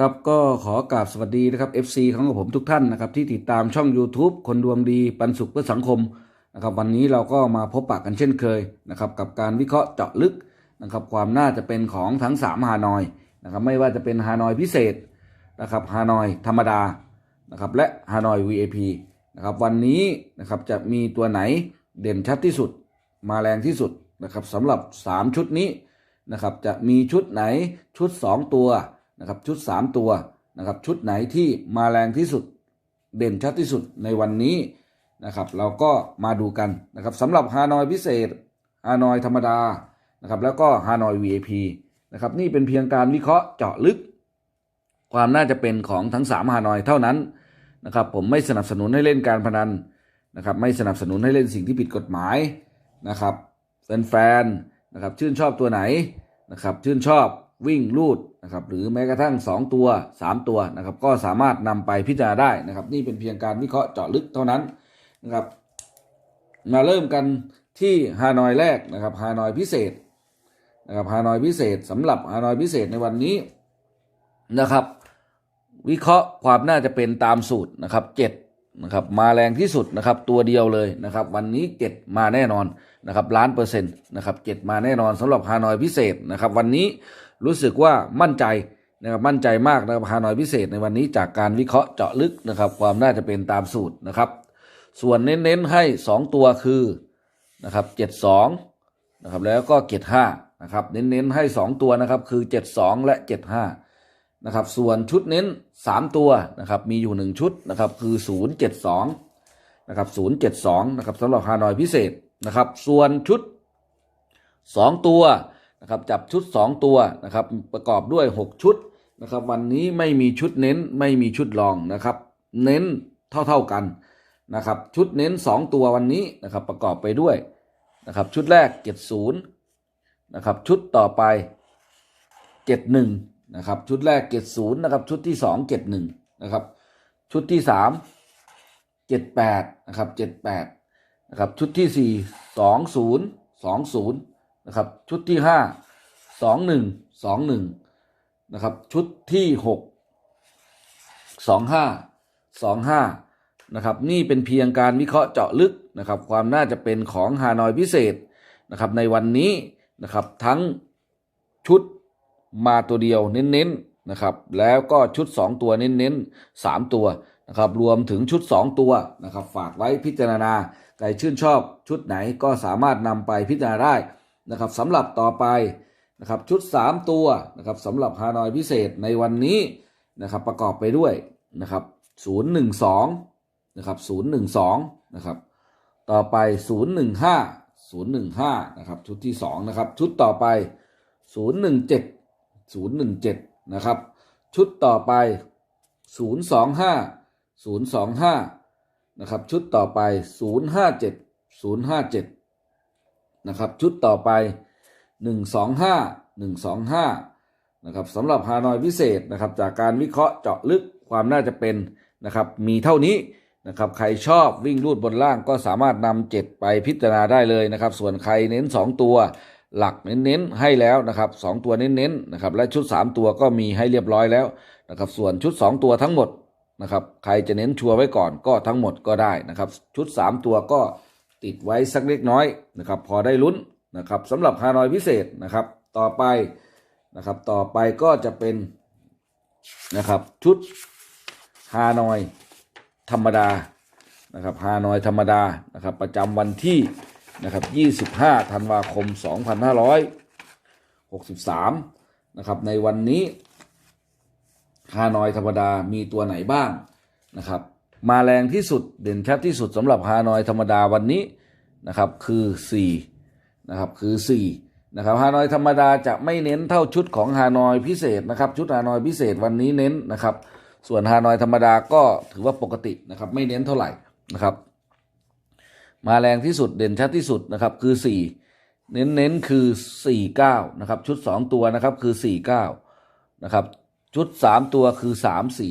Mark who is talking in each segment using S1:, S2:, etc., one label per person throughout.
S1: ครับก็ขอกราบสวัสดีนะครับ FC ของผมทุกท่านนะครับที่ติดตามช่อง YouTube คนดวงดีปันสุขเพื่อสังคมนะครับวันนี้เราก็มาพบปะกันเช่นเคยนะครับกับการวิเคราะห์เจาะลึกนะครับความน่าจะเป็นของทั้ง 3 ฮานอยนะครับไม่ว่าจะเป็นฮานอยพิเศษนะครับฮานอยธรรมดานะครับและฮานอย VIP นะครับวันนี้นะครับจะมีตัวไหนเด่นชัดที่สุด มาแรงที่สุดนะครับสำหรับ 3 ชุดนี้นะครับจะมีชุดไหนชุด 2 ตัว นะครับชุด 3 ตัวนะครับชุดไหนที่มาแรงที่สุดเด่นชัดที่สุดในวันนี้นะครับเราก็มาดูกันนะครับสำหรับฮานอยพิเศษฮานอยธรรมดานะครับแล้วก็ฮานอย VIP นะครับนี่เป็นเพียงการวิเคราะห์เจาะลึก ความน่าจะเป็นของทั้ง 3 ฮานอยเท่านั้นนะครับผมไม่สนับสนุนให้เล่นการพนันนะครับไม่สนับสนุนให้เล่นสิ่งที่ผิดกฎหมายนะครับแฟนๆนะครับชื่นชอบตัวไหนนะครับชื่นชอบ วิ่งลูดนะครับหรือแม้กระทั่ง 2 ตัว 3 ตัวนะครับก็สามารถนำไปพิจารณาได้นะครับ นี่เป็นเพียงการวิเคราะห์เจาะลึกเท่านั้นนะครับ มาเริ่มกันที่ฮานอยแรกนะครับฮานอยพิเศษนะครับฮานอยพิเศษสำหรับฮานอยพิเศษในวันนี้นะครับ วิเคราะห์ความน่าจะเป็นตามสูตรนะครับเจ็ด นะครับมาแรงที่สุดนะครับตัวเดียวเลยนะครับวันนี้เจ็ดมาแน่นอนนะครับล้านเปอร์เซ็นต์นะครับเจ็ดมาแน่นอนสำหรับฮานอยพิเศษนะครับวันนี้รู้สึกว่ามั่นใจนะครับมั่นใจมากนะครับฮานอยพิเศษในวันนี้จากการวิเคราะห์เจาะลึกนะครับความน่าจะเป็นตามสูตรนะครับส่วนเน้นๆให้สองตัวคือนะครับเจ็ดสองนะครับแล้วก็เจ็ดห้านะครับเน้นๆให้สองตัวนะครับคือเจ็ดสองและเจ็ดห้า นะครับ ส่วนชุดเน้น 3 ตัวนะครับ มีอยู่ 1 ชุดนะครับ คือ 072 นะครับ 072 นะครับสำหรับฮานอยพิเศษนะครับ ส่วนชุด 2 ตัวนะครับ จับชุด 2 ตัวนะครับ ประกอบด้วย 6 ชุดนะครับ วันนี้ไม่มีชุดเน้นไม่มีชุดรองนะครับ เน้นเท่าๆกันนะครับ ชุดเน้น 2 ตัววันนี้นะครับ ประกอบไปด้วยนะครับ ชุดแรก 70 นะครับ ชุดต่อไป 71 นะครับชุดแรก70นย์นะครับชุดที่2 71นะครับชุดที่3 78นะครับ78นะครับชุดที่4 20 20นย์สองศูนย์นะครับชุดที่5 21 21นะครับชุดที่6 25 25นะครับนี่เป็นเพียงการวิเคราะห์เจาะลึกนะครับความน่าจะเป็นของฮานอยพิเศษนะครับในวันนี้นะครับทั้งชุด มาตัวเดียวเน้นๆนะครับ แล้วก็ชุด 2 ตัวเน้นๆ 3 ตัวนะครับ รวมถึงชุด 2 ตัวนะครับ ฝากไว้พิจารณาใครชื่นชอบชุดไหนก็สามารถนำไปพิจารณาได้นะครับสำหรับต่อไปนะครับชุด 3 ตัวนะครับสำหรับฮานอยพิเศษในวันนี้นะครับประกอบไปด้วยนะครับ012นะครับ012นะครับต่อไป 015 015นะครับชุดที่ 2 นะครับ ชุดต่อไป 017 017 นะครับ ชุดต่อไป 025 025 นะครับ ชุดต่อไป 057 057 นะครับ ชุดต่อไป 125 125 นะครับสำหรับฮานอยพิเศษนะครับ จากการวิเคราะห์เจาะลึกความน่าจะเป็นนะครับ มีเท่านี้นะครับ ใครชอบวิ่งรูดบนล่างก็สามารถนำเจ็ดไปพิจารณาได้เลยนะครับ ส่วนใครเน้น 2 ตัว หลักเน้นๆให้แล้วนะครับสตัวเน้นๆนะครับและชุด 3 ตัวก็มีให้เรียบร้อยแล้วนะครับส่วนชุด 2 ตัวทั้งหมดนะครับใครจะเน้นชัวร์ไว้ก่อนก็ทั้งหมดก็ได้นะครับชุด 3 ตัวก็ติดไว้สักเล็กน้อยนะครับพอได้ลุ้นนะครับสำหรับฮานอยพิเศษนะครับต่อไปนะครับต่อไปก็จะเป็นนะครับชุดฮานอยธรรมดานะครับฮานอยธรรมดานะครับประจำวันที่ นะครับ 25 ธันวาคม 2563 นะครับ ในวันนี้ฮานอยธรรมดามีตัวไหนบ้างนะครับ มาแรงที่สุดเด่นชัดที่สุดสำหรับฮานอยธรรมดาวันนี้นะครับคือ4นะครับคือ4นะครับฮานอยธรรมดาจะไม่เน้นเท่าชุดของฮานอยพิเศษนะครับ ชุดฮานอยพิเศษวันนี้เน้นนะครับ ส่วนฮานอยธรรมดาก็ถือว่าปกตินะครับ ไม่เน้นเท่าไหร่นะครับ มาแรงที่สุดเด่นชัดที่สุดนะครับคือ 4 เน้นเน้นคือ 49 นะครับ ชุด 2 ตัวนะครับคือ 49 นะครับ ชุด 3 ตัวคือ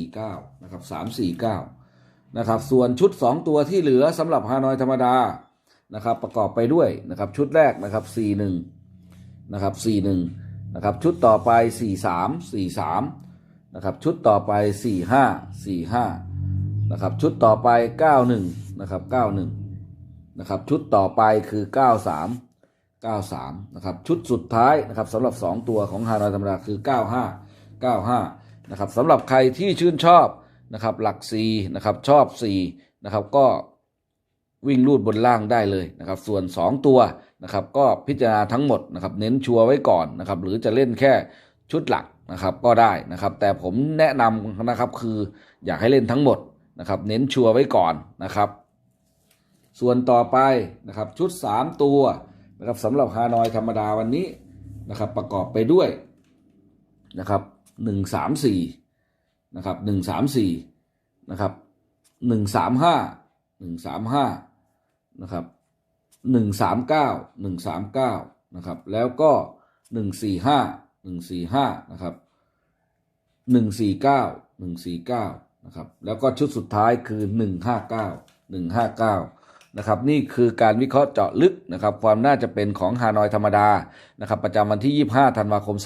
S1: 349 นะครับ 349 นะครับ ส่วนชุด 2 ตัวที่เหลือสำหรับฮานอยธรรมดานะครับประกอบไปด้วยนะครับชุดแรกนะครับ 41 นะครับ 41 นะครับ ชุดต่อไป 43 43 นะครับ ชุดต่อไปสี่ห้าสี่ห้านะครับ ชุดต่อไปเก้าหนึ่งนะครับเก้าห นะครับชุดต่อไปคือเก้าสามเก้าสามนะครับชุดสุดท้ายนะครับสำหรับสองตัวของฮานอยธรรมดาคือเก้าห้าเก้าห้านะครับสำหรับใครที่ชื่นชอบนะครับหลักสี่นะครับชอบสี่นะครับก็วิ่งลูดบนล่างได้เลยนะครับ ส่วนสองตัวนะครับก็พิจารณาทั้งหมดนะครับเน้นชัวร์ไว้ก่อนนะครับหรือจะเล่นแค่ชุดหลักนะครับก็ได้นะครับ แต่ผมแนะนำนะครับคืออยากให้เล่นทั้งหมดนะครับ เน้นชัวร์ไว้ก่อนนะครับ ส่วนต่อไปนะครับชุด 3 ตัวนะครับสำหรับฮานอยธรรมดาวันนี้นะครับประกอบไปด้วยนะครับหนึ่งสามสี่นะครับหนึ่งสามสี่นะครับหนึ่งสามห้าหนึ่งสามห้านะครับหนึ่งสามเก้าหนึ่งสามเก้านะครับแล้วก็หนึ่งสี่ห้าหนึ่งสี่ห้านะครับหนึ่งสี่เก้าหนึ่งสี่เก้านะครับแล้วก็ชุดสุดท้ายคือหนึ่งห้าเก้าหนึ่งห้าเก้า นะครับนี่คือการวิเคราะห์เจาะลึกนะครับความน่าจะเป็นของฮานอยธรรมดานะครับประจำวันที่ 25 ธันวาคม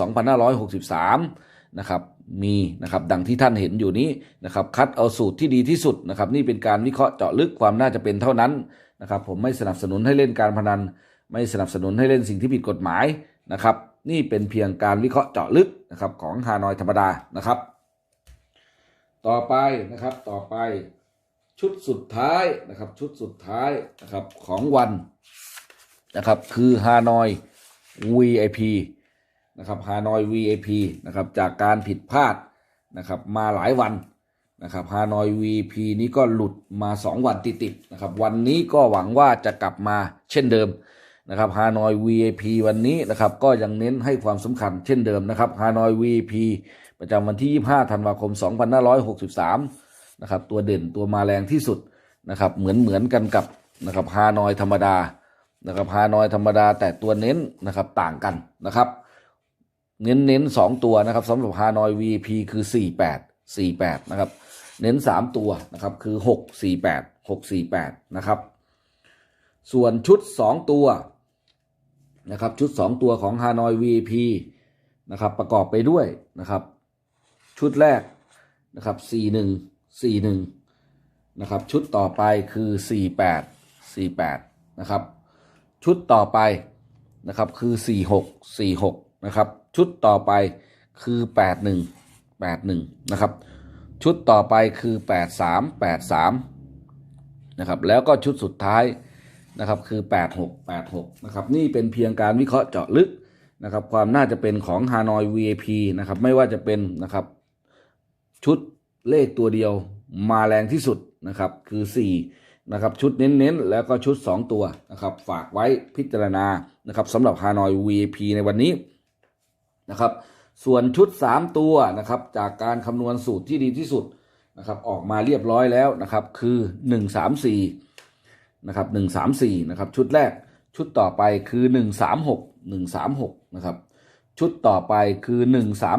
S1: 2563 นะครับมีนะครับดังที่ท่านเห็นอยู่นี้นะครับคัดเอาสูตรที่ดีที่สุดนะครับนี่เป็นการวิเคราะห์เจาะลึกความน่าจะเป็นเท่านั้นนะครับผมไม่สนับสนุนให้เล่นการพนัน ไม่สนับสนุนให้เล่นสิ่งที่ผิดกฎหมายนะครับนี่เป็นเพียงการวิเคราะห์เจาะลึกนะครับของฮานอยธรรมดานะครับ ต่อไปนะครับต่อไป ชุดสุดท้ายนะครับ ชุดสุดท้ายนะครับของวันนะครับ คือฮานอย VIP นะครับฮานอย VIP นะครับ จากการผิดพลาดนะครับมาหลายวันนะครับฮานอย VIP นี้ก็หลุดมา 2 วันติดๆนะครับ วันนี้ก็หวังว่าจะกลับมาเช่นเดิมนะครับฮานอย VIP วันนี้นะครับก็ยังเน้นให้ความสำคัญเช่นเดิมนะครับฮานอย VIP ประจำวันที่ 25 ธันวาคม 2563 นะครับตัวเด่นตัวมาแรงที่สุดนะครับเหมือนเหมือนกันกับนะครับฮานอยธรรมดานะครับฮานอยธรรมดาแต่ตัวเน้นนะครับต่างกันนะครับ เน้นเน้นสองตัวนะครับสำหรับฮานอย VP คือสี่แปดสี่แปดนะครับเน้นสามตัวนะครับคือหกสี่แปดหกสี่แปดนะครับ ส่วนชุดสองตัวนะครับชุดสองตัวของฮานอย VP นะครับประกอบไปด้วยนะครับ ชุดแรกนะครับสี่หนึ่ง สี่หนึ่งนะครับ ชุดต่อไปคือสี่แปดสี่แปดนะครับ ชุดต่อไปนะครับคือสี่หกสี่หกนะครับ ชุดต่อไปคือแปดหนึ่งแปดหนึ่งนะครับ ชุดต่อไปคือแปดสามแปดสามนะครับ แล้วก็ชุดสุดท้ายนะครับคือแปดหกแปดหกนะครับ นี่เป็นเพียงการวิเคราะห์เจาะลึกนะครับ ความน่าจะเป็นของฮานอย VAP นะครับ ไม่ว่าจะเป็นนะครับชุด เลขตัวเดียวมาแรงที่สุดนะครับคือ4นะครับชุดเน้นๆ แล้วก็ชุด 2 ตัวนะครับฝากไว้พิจารณานะครับสำหรับฮานอย VIP ในวันนี้นะครับส่วนชุด 3 ตัวนะครับจากการคำนวณสูตรที่ดีที่สุดนะครับออกมาเรียบร้อยแล้วนะครับคือ 134นะครับ134นะครับชุดแรกชุดต่อไปคือ 136 136นะครับชุดต่อไปคือ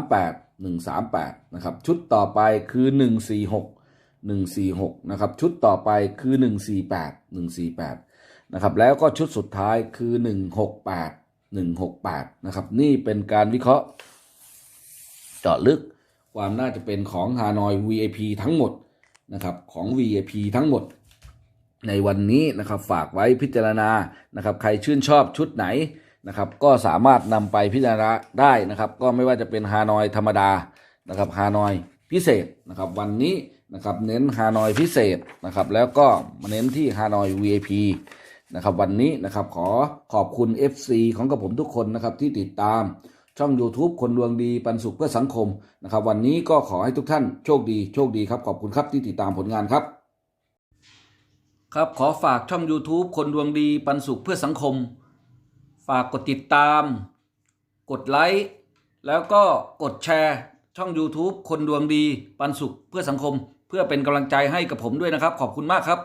S1: 138 138นะครับชุดต่อไปคือ 146 146นะครับชุดต่อไปคือ 148 148นะครับแล้วก็ชุดสุดท้ายคือ 168 168นะครับนี่เป็นการวิเคราะห์ เจาะลึกความน่าจะเป็นของฮานอย VIP ทั้งหมดนะครับของ VIP ทั้งหมด ในวันนี้นะครับฝากไว้พิจารณานะครับใครชื่นชอบชุดไหน นะครับ ก็สามารถนำไปพิจารณาได้นะครับ ก็ไม่ว่าจะเป็นฮานอยธรรมดานะครับฮานอยพิเศษนะครับ วันนี้นะครับเน้นฮานอยพิเศษนะครับ แล้วก็มาเน้นที่ฮานอย VIP นะครับ วันนี้นะครับขอขอบคุณ FC ของกับผมทุกคนนะครับที่ติดตามช่อง YouTube คนดวงดีปันสุขเพื่อสังคมนะครับ วันนี้ก็ขอให้ทุกท่านโชคดีโชคดีครับ ขอบคุณครับที่ติดตามผลงานครับ ครับขอฝากช่อง YouTube คนดวงดีปันสุขเพื่อสังคม ฝากกดติดตาม กดไลค์แล้วก็กดแชร์ช่อง YouTube คนดวงดีปันสุขเพื่อสังคม เพื่อเป็นกำลังใจให้กับผมด้วยนะครับ ขอบคุณมากครับ